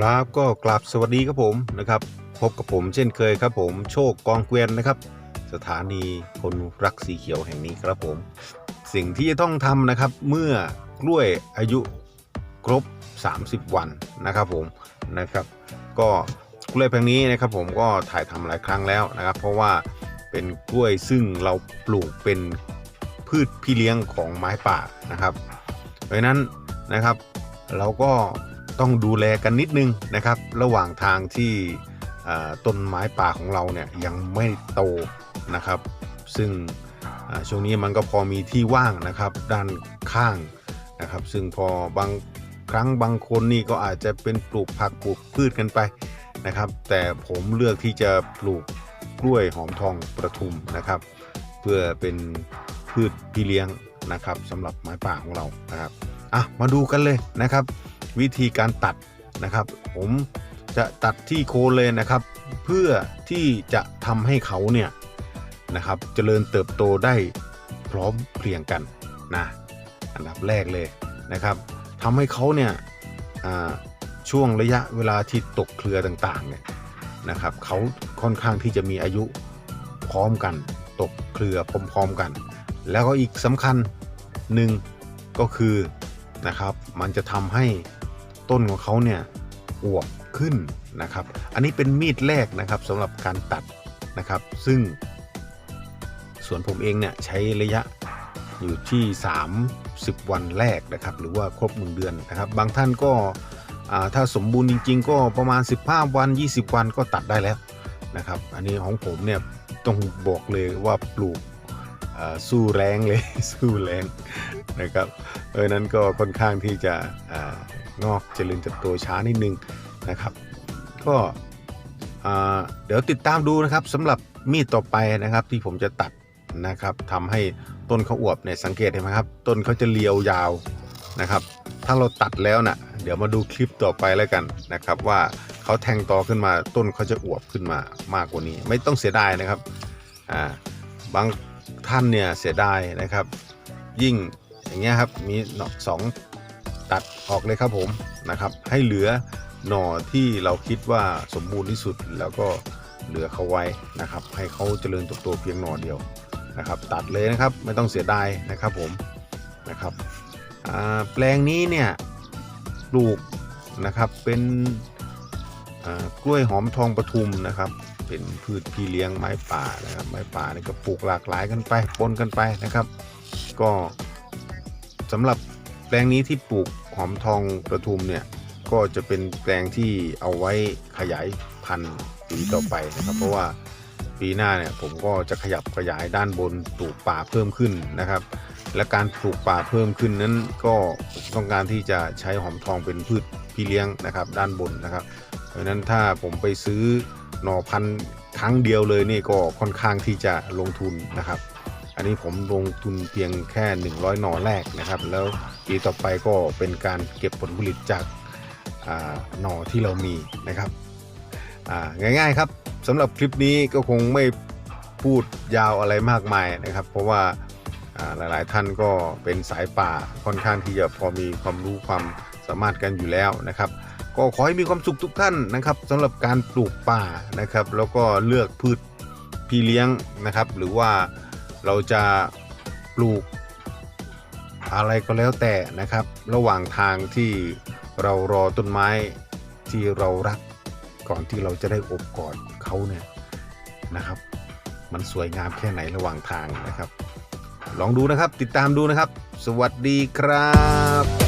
ครับก็กลับสวัสดีครับผมนะครับพบกับผมเช่นเคยครับผมโชคกองเกวียนนะครับ สถานีคนรักสีเขียวแห่งนี้ครับผม สิ่งที่จะต้องทำนะครับเมื่อกล้วยอายุครบ 30 วันนะครับผมนะครับ ก็กล้วยแปลงนี้นะครับผมก็ถ่ายทำหลายครั้งแล้วนะครับ เพราะว่าเป็นกล้วยซึ่งเราปลูกเป็นพืชพี่เลี้ยงของไม้ป่านะครับ เพราะนั้นนะครับ เราก็ ต้องดูแลกันนิดนึงนะครับ ระหว่างทางที่ต้นไม้ป่าของเราเนี่ยยังไม่โตนะครับ ซึ่งช่วงนี้มันก็พอมีที่ว่างนะครับด้านข้างนะครับ ซึ่งพอบางครั้งบางคนนี่ก็อาจจะเป็นปลูกผักปลูกพืชกันไปนะครับ แต่ผมเลือกที่จะปลูกกล้วยหอมทองประทุมนะครับ เพื่อเป็นพืชพี่เลี้ยงนะครับสำหรับไม้ป่าของเรานะครับอะมาดูกันเลยนะครับ วิธีการตัดนะครับ ผมจะตัดที่โคนเลยนะครับ เพื่อที่จะทำให้เขาเนี่ยนะครับเจริญเติบโตได้พร้อมเพรียงกันนะอันดับแรกเลยนะครับทำให้เขาเนี่ยช่วงระยะเวลาที่ตกเครือต่างๆเนี่ยนะครับเขาค่อนข้างที่จะมีอายุพร้อมกัน ตกเครือพร้อมๆกัน แล้วก็อีกสำคัญหนึ่งก็คือนะครับมันจะทำให้ ต้นของเขาเนี่ยอวบขึ้นนะครับ อันนี้เป็นมีดแรกนะครับสำหรับการตัดนะครับ ซึ่งส่วนผมเองเนี่ยใช้ระยะอยู่ที่ 30 วันแรกนะครับ หรือว่าครบ1เดือนนะครับ บางท่านก็ถ้าสมบูรณ์จริง ๆ ก็ประมาณ 15 วัน 20 วันก็ตัดได้แล้วนะครับ อันนี้ของผมเนี่ยต้องบอกเลยว่าปลูกสู้แรงเลยสู้แรงนะครับเพราะนั้นก็ค่อนข้างที่จะ งอกเจริญเติบโตช้านิดนึงนะครับ ก็เดี๋ยวติดตามดูนะครับสำหรับมีดต่อไปนะครับที่ผมจะตัดนะครับทำให้ต้นเขาอวบเนี่ยสังเกตเห็นไหมครับ ต้นเขาจะเรียวยาวนะครับ ถ้าเราตัดแล้วนะ่ะเดี๋ยวมาดูคลิปต่อไปแล้วกันนะครับ ว่าเขาแทงตอขึ้นมาต้นเขาจะอวบขึ้นมามากกว่านี้ ไม่ต้องเสียดายนะครับอ่าบางท่านเนี่ยเสียดายนะครับ ยิ่งอย่างเงี้ยครับมีหน่อสอง ตัดออกเลยครับผมนะครับให้เหลือหน่อที่เราคิดว่าสมบูรณ์ที่สุดแล้วก็เหลือเขาไว้นะครับ ให้เขาเจริญเติบโตเพียงหน่อเดียวนะครับ ตัดเลยนะครับไม่ต้องเสียดายนะครับผมนะครับแปลงนี้เนี่ยปลูกนะครับเป็นกล้วยหอมทองปทุมนะครับ เป็นพืชพี่เลี้ยงไม้ป่านะครับ ไม้ป่านี่ก็ปลูกหลากหลายกันไปปนกันไปนะครับ ก็สำหรับ แปลงนี้ที่ปลูกหอมทองประทุมเนี่ยก็จะเป็นแปลงที่เอาไว้ขยายพันธุ์ปีต่อไปนะครับ เพราะว่าปีหน้าเนี่ยผมก็จะขยับขยายด้านบนปลูกป่าเพิ่มขึ้นนะครับ และการปลูกป่าเพิ่มขึ้นนั้นก็ต้องการที่จะใช้หอมทองเป็นพืชพี่เลี้ยงนะครับ ด้านบนนะครับ เพราะฉะนั้นถ้าผมไปซื้อหน่อพันธุ์ครั้งเดียวเลยนี่ก็ค่อนข้างที่จะลงทุนนะครับ อันนี้ผมลงทุนเพียงแค่ 100 หน่อแรกนะครับ แล้วปีต่อไปก็เป็นการเก็บผลผลิตจากหน่อที่เรามีนะครับง่ายๆครับสำหรับคลิปนี้ก็คงไม่พูดยาวอะไรมากมายนะครับ เพราะว่าหลายๆท่านก็เป็นสายป่าค่อนข้างที่จะพอมีความรู้ความสามารถกันอยู่แล้วนะครับ ก็ขอให้มีความสุขทุกท่านนะครับสำหรับการปลูกป่านะครับ แล้วก็เลือกพืชพี่เลี้ยงนะครับ หรือว่า เราจะปลูกอะไรก็แล้วแต่นะครับ ระหว่างทางที่เรารอต้นไม้ที่เรารักก่อนที่เราจะได้อบกอดเขาเนี่ยนะครับ มันสวยงามแค่ไหนระหว่างทางนะครับ ลองดูนะครับติดตามดูนะครับ สวัสดีครับ